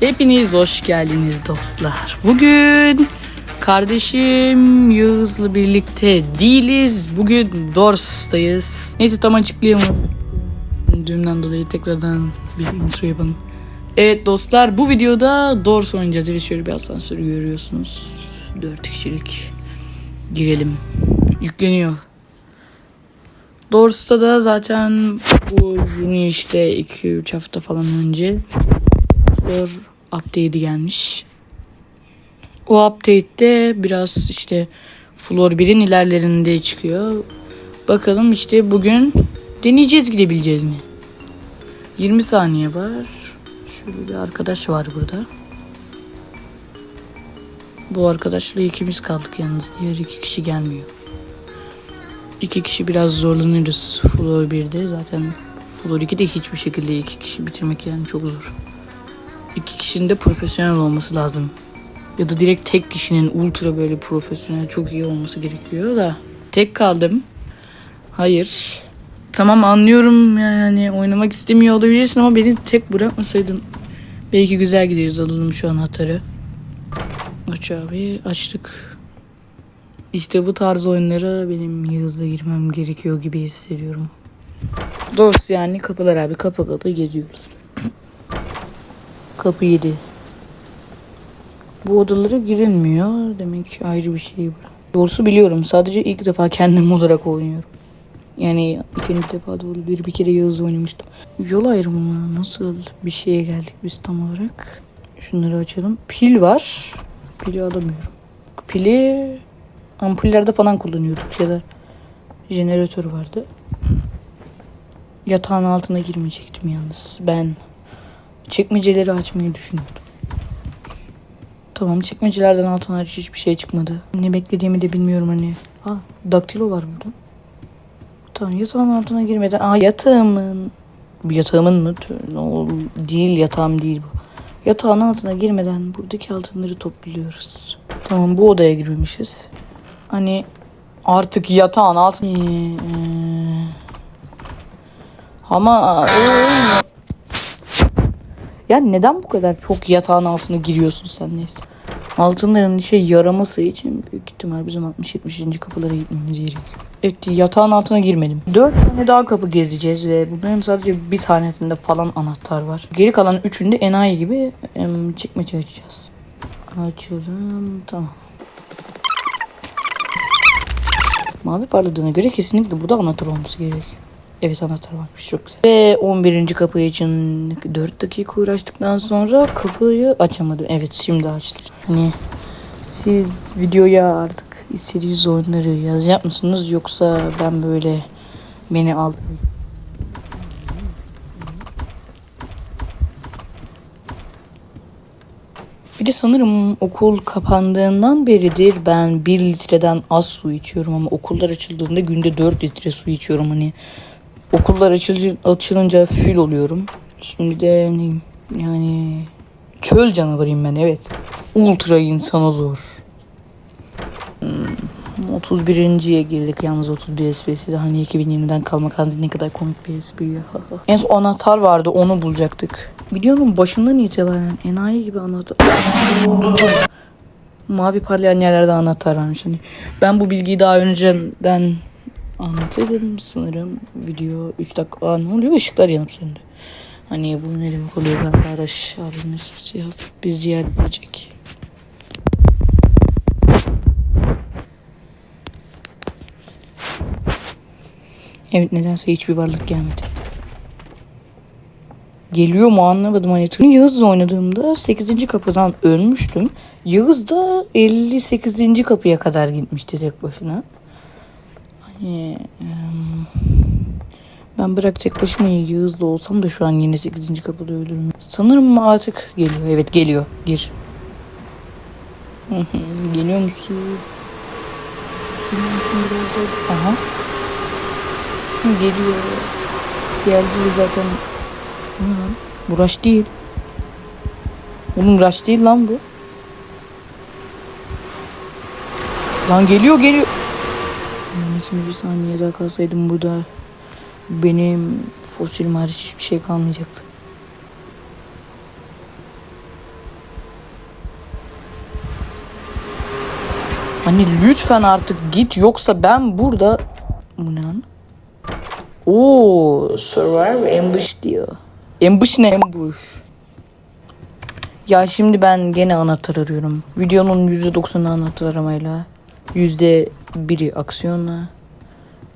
Hepiniz hoş geldiniz dostlar. Bugün kardeşim Yağız'la birlikte değiliz. Bugün Dors'tayız. Neyse tam açıklayamadım. Düğümden dolayı tekrardan bir intro yapalım. Evet dostlar bu videoda Dors oynayacağız. Evet şöyle bir asansör görüyorsunuz. 4 kişilik. Girelim. Yükleniyor. Dors'ta da zaten bu yeni işte 2-3 hafta falan önce Flor update'i gelmiş. O update'te biraz işte Flor 1'in ilerlerinde çıkıyor. Bakalım işte bugün deneyeceğiz gidebileceğiz mi? 20 saniye var. Şöyle bir arkadaş var burada. Bu arkadaşla ikimiz kaldık yalnız. Diğer iki kişi gelmiyor. İki kişi biraz zorlanırız Flor 1'de. Zaten Flor 2'de hiçbir şekilde iki kişi bitirmek yani çok zor. İki kişinin de profesyonel olması lazım. Ya da direkt tek kişinin ultra böyle profesyonel çok iyi olması gerekiyor da. Tek kaldım. Hayır. Tamam anlıyorum yani oynamak istemiyor olabilirsin ama beni tek bırakmasaydın. Belki güzel gideriz alalım şu anahtarı. Aç abi açtık. İşte bu tarz oyunlara benim hızla girmem gerekiyor gibi hissediyorum. Doğrusu yani kapılar abi kapı kapı geziyoruz. Kapı 7. Bu odalara girilmiyor. Demek ki ayrı bir şey var. Doğrusu biliyorum. Sadece ilk defa kendim olarak oynuyorum. Yani ikinci defa da olabilir. Bir kere Yağız'la oynamıştım. Yol ayrımı nasıl bir şeye geldik biz tam olarak? Şunları açalım. Pil var. Pili alamıyorum. Pili ampullerde falan kullanıyorduk ya da jeneratör vardı. Yatağın altına girmeyecektim yalnız. Ben çekmeceleri açmayı düşünüyordum. Tamam çekmecelerden altına hariç hiçbir şey çıkmadı. Ne beklediğimi de bilmiyorum hani. Aa daktilo var burada. Tamam yatağın altına girmeden. Aa yatağımın. Yatağımın mı? Tö- O değil yatağım değil bu. Yatağın altına girmeden buradaki altınları topluyoruz. Tamam bu odaya girmemişiz. Hani artık yatağın altına... Ee, ama... ya neden bu kadar çok yatağın altına giriyorsun sen neyse. Altınların işe yaraması için büyük ihtimal bizim 60-70. kapılara gitmemiz gerekiyor. Evet yatağın altına girmedim. 4 tane daha kapı gezeceğiz ve bunların sadece bir tanesinde falan anahtar var. Geri kalan üçünde enayi gibi çekmece açacağız. Açalım tamam. Mavi parladığına göre kesinlikle burada anahtar olması gerekiyor. Evet anahtar varmış çok güzel. Ve 11. kapı için 4 dakika uğraştıktan sonra kapıyı açamadım. Evet şimdi açtım. Hani siz videoya artık istediğiniz oyunları yazacak mısınız yoksa ben böyle beni al Bir de sanırım okul kapandığından beridir ben 1 litreden az su içiyorum ama okullar açıldığında günde 4 litre su içiyorum hani okullar açılınca, açılınca full oluyorum. Şimdi de neyim yani çöl canavarıyım ben evet. Ultra insana zor. Hmm, 31.ye girdik yalnız 31 esprisi de hani 2020'den kalma kanzi ne kadar komik bir espri ya. en son anahtar vardı onu bulacaktık. Videonun başından itibaren enayi gibi anahtar. Mavi parlayan yerlerde anahtar varmış. Hani ben bu bilgiyi daha önceden anlatırdım sanırım. Video 3 dakika. Aa, ne oluyor? Işıklar yanıp söndü. Hani bu ne demek oluyor arkadaş? Abimiz bizi bir ziyaret edecek. Evet nedense hiçbir varlık gelmedi. Geliyor mu anlamadım hani. Yağız'la oynadığımda 8. kapıdan ölmüştüm. Yağız da 58. kapıya kadar gitmişti tek başına. Em, ben bırak tek Yağız'la olsam da şu an yine 8. kapıda ölürüm. Sanırım artık geliyor. Evet geliyor. Gir. Geliyor musun? Geliyor musun biraz daha? Aha. Geliyor. Geldi zaten. Bu rush değil. Oğlum rush değil lan bu. Lan geliyor geliyor şimdi bir saniye daha kalsaydım burada benim fosil hariç hiçbir şey kalmayacaktı. Hani lütfen artık git yoksa ben burada... Bu ne lan? Oo, survive ambush diyor. Ambush ne ambush? Ya şimdi ben gene anahtar arıyorum. Videonun %90'ı anahtar aramayla. %1'i aksiyonla.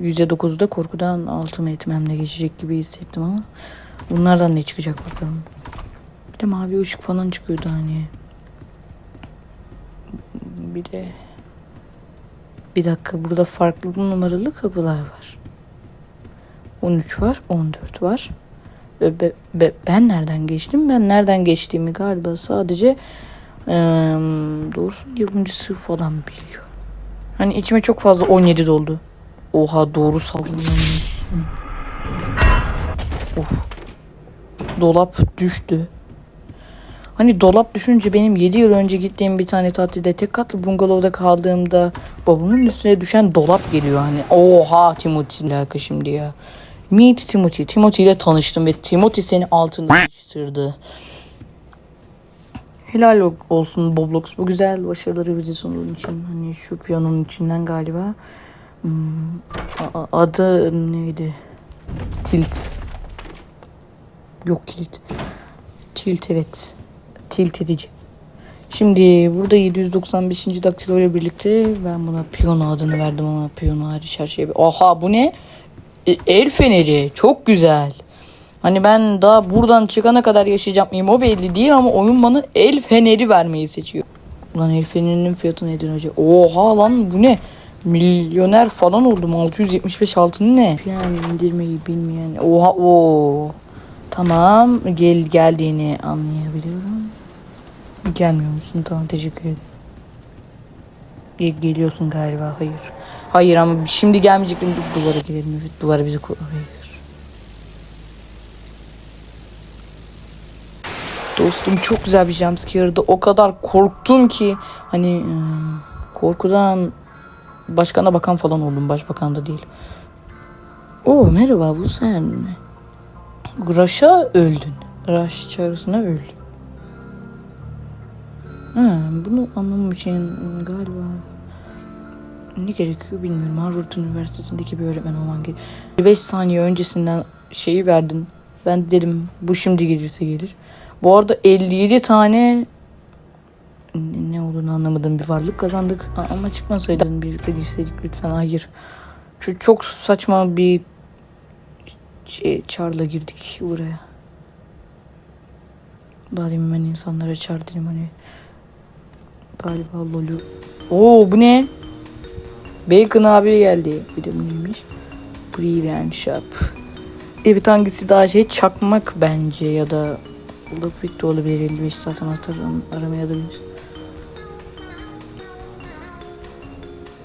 %9'u da korkudan altıma etmemle geçecek gibi hissettim ama. Bunlardan ne çıkacak bakalım. Bir de mavi ışık falan çıkıyordu hani. Bir de... Bir dakika burada farklı numaralı kapılar var. 13 var, 14 var. Ve be- be- ben nereden geçtim? Ben nereden geçtiğimi galiba sadece eee doğrusu yapımcısı falan biliyor. Hani içime çok fazla 17 doldu. Oha doğru sallamışsın. Of. Dolap düştü. Hani dolap düşünce benim 7 yıl önce gittiğim bir tane tatilde tek katlı bungalovda kaldığımda babamın üstüne düşen dolap geliyor hani. Oha Timothy alaka şimdi ya. Meet Timothy. Timothy ile tanıştım ve Timothy seni altında yetiştirdi. Helal ol- olsun Boblox bu güzel başarıları bize sunduğun için. Hani şu piyanonun içinden galiba. Hmm, adı neydi? Tilt. Yok kilit. Tilt evet. Tilt edici. Şimdi burada 795. daktilo ile birlikte ben buna piyano adını verdim ama piyano hariç her şey. Oha bu ne? E, El feneri. Çok güzel. Hani ben daha buradan çıkana kadar yaşayacak mıyım o belli değil ama oyun bana el feneri vermeyi seçiyor. Ulan el fenerinin fiyatı nedir acaba? Oha lan bu ne? Milyoner falan oldum. 675 altın ne? Yani indirmeyi bilmeyen. Oha o. Tamam gel geldiğini anlayabiliyorum. Gelmiyor musun? Tamam teşekkür ederim. Ge- geliyorsun galiba. Hayır. Hayır ama şimdi gelmeyecektim. Du- Duvara girelim. Evet, duvara bizi. Hayır. Dostum çok güzel bir jumpscare'dı. O kadar korktum ki hani ım, korkudan başkana bakan falan oldum. Başbakan da değil. Oo merhaba bu sen. Raş'a öldün. Raş çağrısına öldün. Ha, bunu anlamam için galiba ne gerekiyor bilmiyorum. Harvard Üniversitesi'ndeki bir öğretmen olman gerekiyor. 5 saniye öncesinden şeyi verdin. Ben dedim bu şimdi gelirse gelir. Bu arada 57 tane ne ne olduğunu anlamadığım bir varlık kazandık. Ama çıkmasaydın birlikte girseydik lütfen. Hayır. Şu çok saçma bir şey, çarla girdik buraya. Daha demin ben insanlara çar dedim hani. Galiba lolu. Oo bu ne? Bacon abi geldi. Bir de bu neymiş? Pre Shop. Evet hangisi daha şey çakmak bence ya da Lockpick de olabilir 55 zaten atarım aramaya da bilir.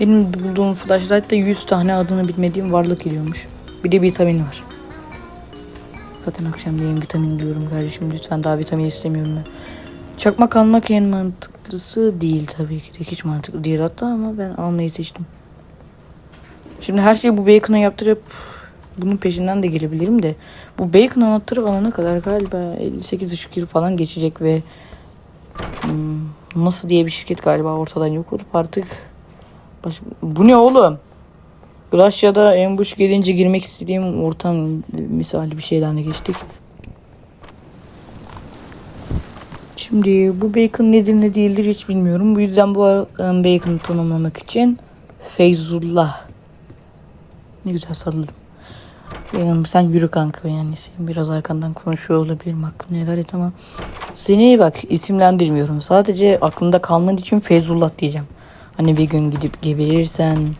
Benim bulduğum flashlight'ta 100 tane adını bilmediğim varlık geliyormuş. Bir de vitamin var. Zaten akşamleyin vitamin diyorum kardeşim lütfen daha vitamin istemiyorum ben. Çakmak almak en mantıklısı değil tabii ki de hiç mantıklı değil hatta ama ben almayı seçtim. Şimdi her şeyi bu bacon'a yaptırıp bunun peşinden de gelebilirim de bu bacon anahtarı alana kadar galiba 58 ışık yılı falan geçecek ve hmm, nasıl diye bir şirket galiba ortadan yok olup artık bu ne oğlum? Gracia'da ambush gelince girmek istediğim ortam misali bir şeyden de geçtik. Şimdi bu bacon nedir ne değildir hiç bilmiyorum. Bu yüzden bu um, bacon'ı tanımlamak için Feyzullah. Ne güzel salladım. Benim, sen yürü kanka yani biraz arkandan konuşuyor olabilirim hakkını helal et ama seni bak isimlendirmiyorum. Sadece aklında kalman için Feyzullah diyeceğim. Hani bir gün gidip geberirsen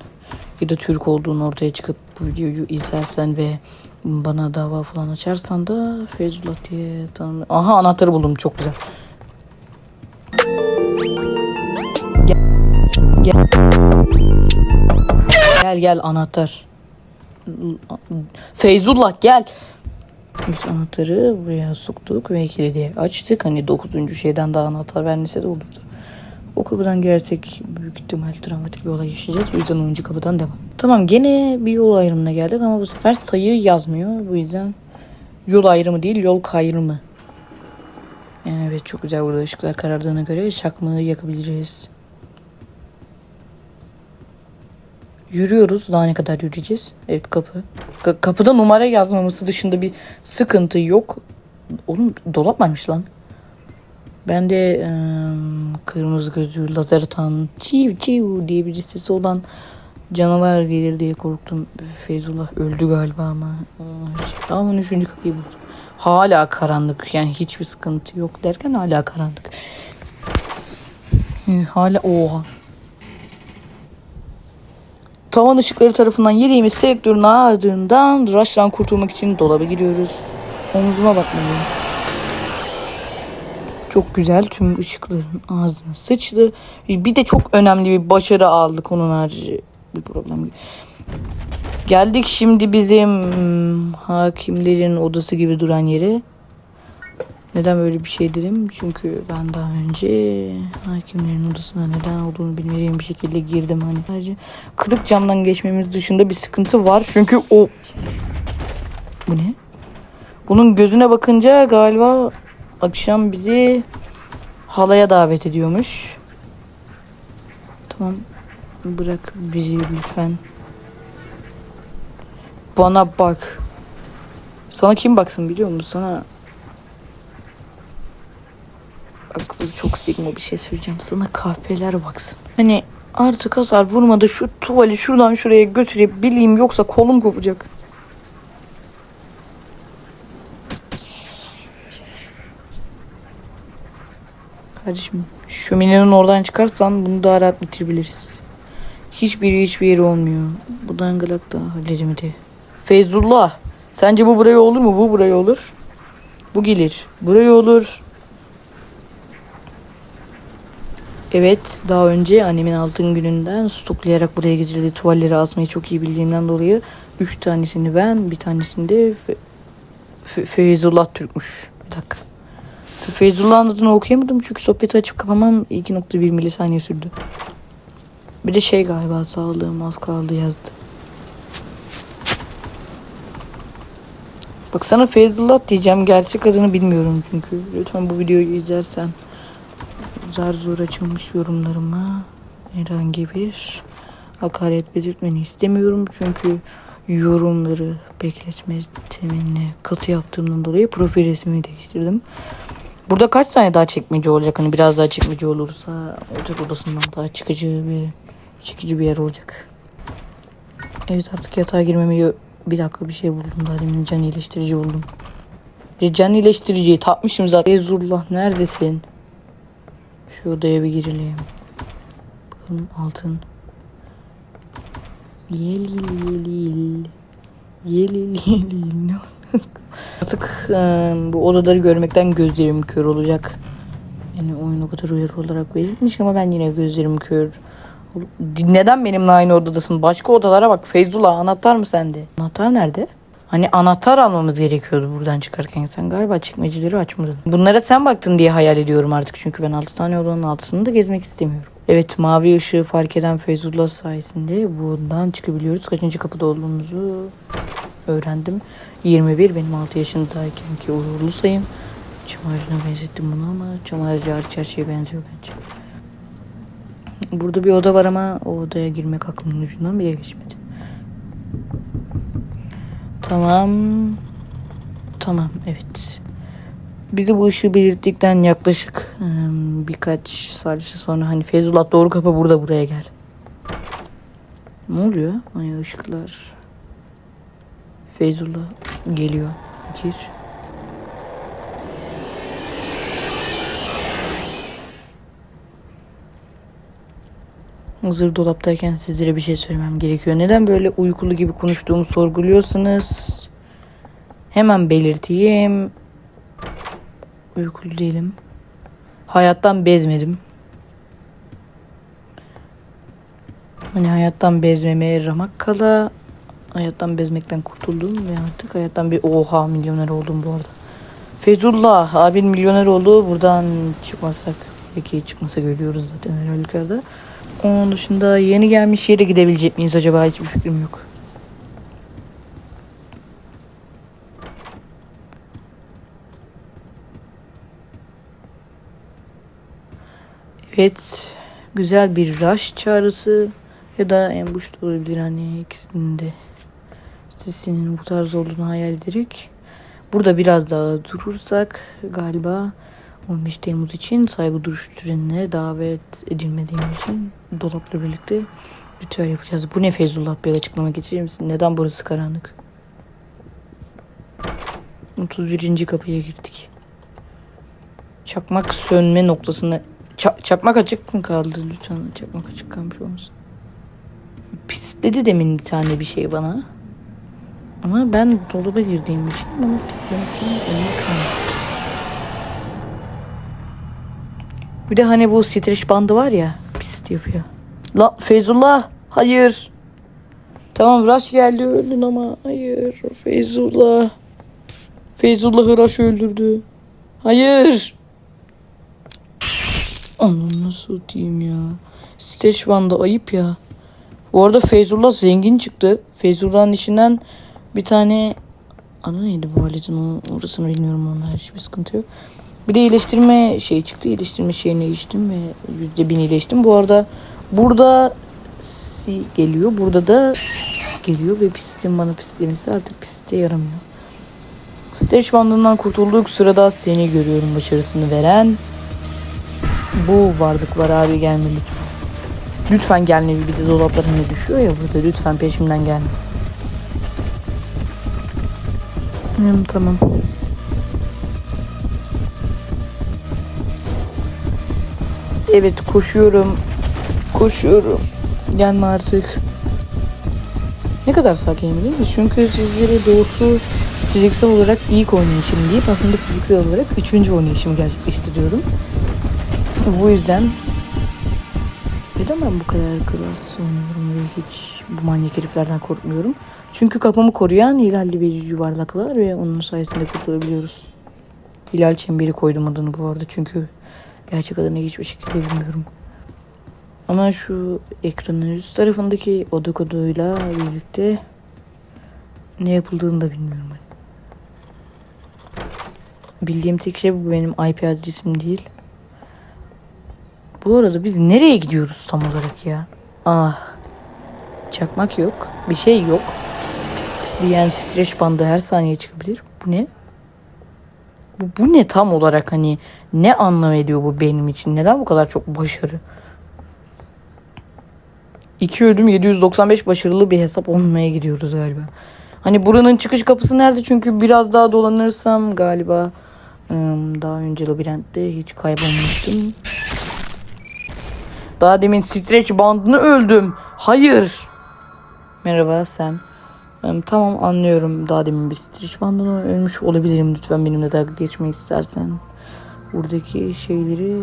ya da Türk olduğun ortaya çıkıp bu videoyu izlersen ve bana dava falan açarsan da Feyzullah diye tanım. Aha anahtarı buldum çok güzel. Gel. Gel, gel, gel anahtar. Feyzullah gel. Evet anahtarı buraya soktuk ve kilidi açtık. Hani dokuzuncu şeyden daha anahtar vermese de olurdu. O kapıdan girersek büyük ihtimal travmatik bir olay yaşayacağız. O yüzden oyuncu kapıdan devam. Tamam gene bir yol ayrımına geldik ama bu sefer sayı yazmıyor. Bu yüzden yol ayrımı değil yol kayrımı. Evet çok güzel burada ışıklar karardığına göre çakmağı yakabiliriz. Yürüyoruz. Daha ne kadar yürüyeceğiz? Evet kapı. Ka- kapıda numara yazmaması dışında bir sıkıntı yok. Oğlum dolap varmış lan. Ben de eee, kırmızı gözlü lazer atan çiv çiv diye bir sesi olan canavar gelir diye korktum. Feyzullah öldü galiba ama. Daha 13. kapıyı buldum. Hala karanlık yani hiçbir sıkıntı yok derken hala karanlık. Hala oha. Tavan ışıkları tarafından yediğimiz selektörün ardından Rush'tan kurtulmak için dolaba giriyoruz. Omzuma bakmalıyım. Çok güzel tüm ışıkların ağzına sıçtı. Bir de çok önemli bir başarı aldık onun harici bir problem. Geldik şimdi bizim hmm, hakimlerin odası gibi duran yere. Neden böyle bir şey dedim? Çünkü ben daha önce hakimlerin odasına neden olduğunu bilmediğim bir şekilde girdim. Hani sadece kırık camdan geçmemiz dışında bir sıkıntı var. Çünkü o... Bu ne? Bunun gözüne bakınca galiba akşam bizi halaya davet ediyormuş. Tamam. Bırak bizi lütfen. Bana bak. Sana kim baksın biliyor musun? Sana Bak çok sigma bir şey söyleyeceğim. Sana kahpeler baksın. Hani artık hasar vurmadı şu tuvali şuradan şuraya götürüp bileyim yoksa kolum kopacak. Kardeşim şöminenin oradan çıkarsan bunu daha rahat bitirebiliriz. Hiçbiri hiçbir yeri olmuyor. Bu dangalak da halledemedi. Feyzullah. Sence bu buraya olur mu? Bu buraya olur. Bu gelir. Buraya olur. Evet daha önce annemin altın gününden stoklayarak buraya getirdiği tuvalleri asmayı çok iyi bildiğimden dolayı üç tanesini ben bir tanesini de Fe- Feyzullah Türkmüş. Bir dakika. Fe- Feyzullah'ın adını okuyamadım çünkü sohbeti açıp kapamam 2.1 milisaniye sürdü. Bir de şey galiba sağlığım az kaldı yazdı. Bak sana Feyzullah diyeceğim gerçek adını bilmiyorum çünkü. Lütfen bu videoyu izlersen zar zor açılmış yorumlarıma herhangi bir hakaret belirtmeni istemiyorum. Çünkü yorumları bekletme temelini katı yaptığımdan dolayı profil resmimi değiştirdim. Burada kaç tane daha çekmece olacak? Hani biraz daha çekmece olursa otel odasından daha çıkıcı bir çekici bir yer olacak. Evet artık yatağa girmemi bir dakika bir şey buldum daha demin can iyileştirici buldum. Can iyileştiriciyi tapmışım zaten. Ezullah neredesin? Şu odaya bir girelim. Bakalım altın. Yelil yelil. Yelil yelil. Artık e, bu odaları görmekten gözlerim kör olacak. Yani oyun o kadar uyarı olarak verilmiş ama ben yine gözlerim kör. Neden benimle aynı odadasın? Başka odalara bak. Feyzullah anahtar mı sende? Anahtar nerede? Hani anahtar almamız gerekiyordu buradan çıkarken. Sen galiba çekmeceleri açmadın. Bunlara sen baktın diye hayal ediyorum artık. Çünkü ben 6 tane odanın altısını da gezmek istemiyorum. Evet mavi ışığı fark eden Feyzullah sayesinde bundan çıkabiliyoruz. Kaçıncı kapıda olduğumuzu öğrendim. 21 benim 6 yaşındayken ki uğurlu sayım. Çam ağacına benzettim bunu ama çam ağacı her şeye benziyor bence. Burada bir oda var ama o odaya girmek aklımın ucundan bile geçmedi. Tamam. Tamam evet. Bizi bu ışığı belirttikten yaklaşık birkaç saniye sonra hani Feyzullah doğru kapı burada buraya gel. Ne oluyor? Ay ışıklar. Feyzullah geliyor. Gir. Hazır dolaptayken sizlere bir şey söylemem gerekiyor. Neden böyle uykulu gibi konuştuğumu sorguluyorsunuz? Hemen belirteyim. Uykulu değilim. Hayattan bezmedim. Hani hayattan bezmemeye ramak kala hayattan bezmekten kurtuldum ve artık hayattan bir oha milyoner oldum bu arada. Fezullah abin milyoner oldu. Buradan çıkmasak peki çıkmasa görüyoruz zaten her halükarda. Onun dışında yeni gelmiş yere gidebilecek miyiz acaba hiçbir fikrim yok. Evet güzel bir rush çağrısı Ya da en başta olabilir hani ikisinin de sesinin bu tarz olduğunu hayal ederek. Burada biraz daha durursak galiba 15 Temmuz için saygı duruş törenine davet edilmediğim için dolapla birlikte ritüel yapacağız. Bu ne Feyzullah Bey açıklama getirir misin? Neden burası karanlık? 31. kapıya girdik. Çakmak sönme noktasına Ça- çakmak açık mı kaldı lütfen çakmak açık kalmış olmasın. Pis dedi demin bir tane bir şey bana. Ama ben dolaba girdiğim için bana pislemesine önüne kalmadı. Bir de hani bu streç bandı var ya pis yapıyor. La Feyzullah hayır. Tamam Raş geldi öldün ama hayır Feyzullah. Feyzullah'ı Raş öldürdü. Hayır. Onu nasıl diyeyim ya. Streç bandı ayıp ya. Bu arada Feyzullah zengin çıktı. Feyzullah'ın içinden bir tane adı neydi bu aletin orasını bilmiyorum onlar hiçbir sıkıntı yok. Bir de iyileştirme şey çıktı. İyileştirme şeyini içtim ve yüzde bin iyileştim. Bu arada burada si geliyor. Burada da pis geliyor ve pistin bana pislemesi artık piste yaramıyor. Stage bandından kurtulduk. Sırada seni görüyorum başarısını veren. Bu varlık var abi gelme lütfen. Lütfen gelme bir de dolaplarına düşüyor ya burada. Lütfen peşimden gelme. Hmm, tamam. Evet koşuyorum. Koşuyorum. Gelme artık. Ne kadar sakinim değil mi? Çünkü sizlere doğru fiziksel olarak ilk oynayışım deyip aslında fiziksel olarak üçüncü oynayışımı gerçekleştiriyorum. Bu yüzden neden bu kadar klas oynuyorum ve hiç bu manyak heriflerden korkmuyorum? Çünkü kafamı koruyan hilalli bir yuvarlak var ve onun sayesinde kurtulabiliyoruz. Hilal çemberi koydum adını bu arada çünkü gerçek adını hiçbir şekilde bilmiyorum. Ama şu ekranın üst tarafındaki oda koduyla birlikte ne yapıldığını da bilmiyorum. Bildiğim tek şey bu benim IP adresim değil. Bu arada biz nereye gidiyoruz tam olarak ya? Ah. Çakmak yok. Bir şey yok. Pist diyen streç bandı her saniye çıkabilir. Bu ne? Bu, bu ne tam olarak hani ne anlam ediyor bu benim için? Neden bu kadar çok başarı? 2 ölüm 795 başarılı bir hesap olmaya gidiyoruz galiba. Hani buranın çıkış kapısı nerede? Çünkü biraz daha dolanırsam galiba daha önce labirentte hiç kaybolmuştum. Daha demin streç bandını öldüm. Hayır. Merhaba sen. Tamam anlıyorum. Daha demin bir streç bandını ölmüş olabilirim. Lütfen benimle dalga geçmek istersen. Buradaki şeyleri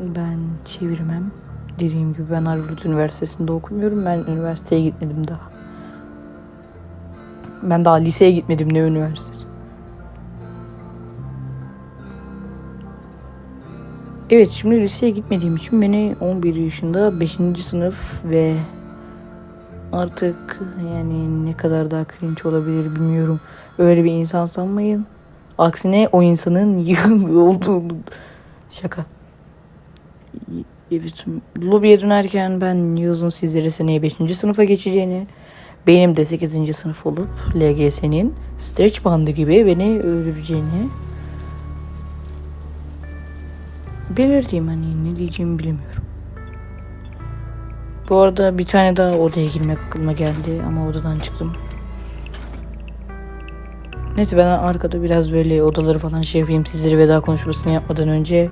ben çevirmem. Dediğim gibi ben Harvard Üniversitesi'nde okumuyorum. Ben üniversiteye gitmedim daha. Ben daha liseye gitmedim ne üniversitesi. Evet şimdi liseye gitmediğim için beni 11 yaşında 5. sınıf ve artık yani ne kadar daha cringe olabilir bilmiyorum. Öyle bir insan sanmayın. Aksine o insanın yığın olduğunu şaka. Evet, lobiye dönerken ben Yağız'ın sizlere seneye 5. sınıfa geçeceğini, benim de 8. sınıf olup LGS'nin stretch bandı gibi beni öldüreceğini belirteyim hani ne diyeceğimi bilmiyorum. Bu arada bir tane daha odaya girmek aklıma geldi ama odadan çıktım. Neyse ben arkada biraz böyle odaları falan şey yapayım sizlere veda konuşmasını yapmadan önce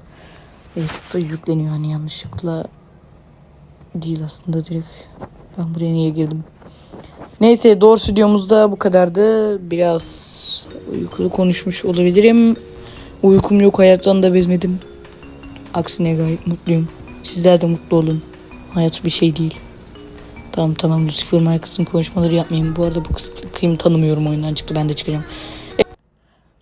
YouTube'da yükleniyor hani yanlışlıkla değil aslında direkt ben buraya niye girdim. Neyse doğru stüdyomuzda bu kadardı. Biraz uykulu konuşmuş olabilirim. Uykum yok hayattan da bezmedim. Aksine gayet mutluyum. Sizler de mutlu olun. Hayat bir şey değil. Tamam tamam Lucifer Marcus'ın konuşmaları yapmayın. Bu arada bu kıyım tanımıyorum oyundan çıktı ben de çıkacağım.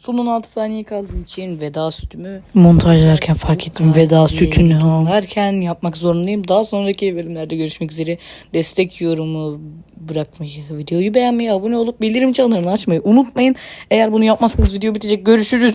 Son 16 saniye kaldığım için veda sütümü montajlarken fark ettim. Veda sütünü derken yapmak zorundayım. Daha sonraki bölümlerde görüşmek üzere. Destek yorumu bırakmayı, videoyu beğenmeyi, abone olup bildirim çanlarını açmayı unutmayın. Eğer bunu yapmazsanız video bitecek. Görüşürüz.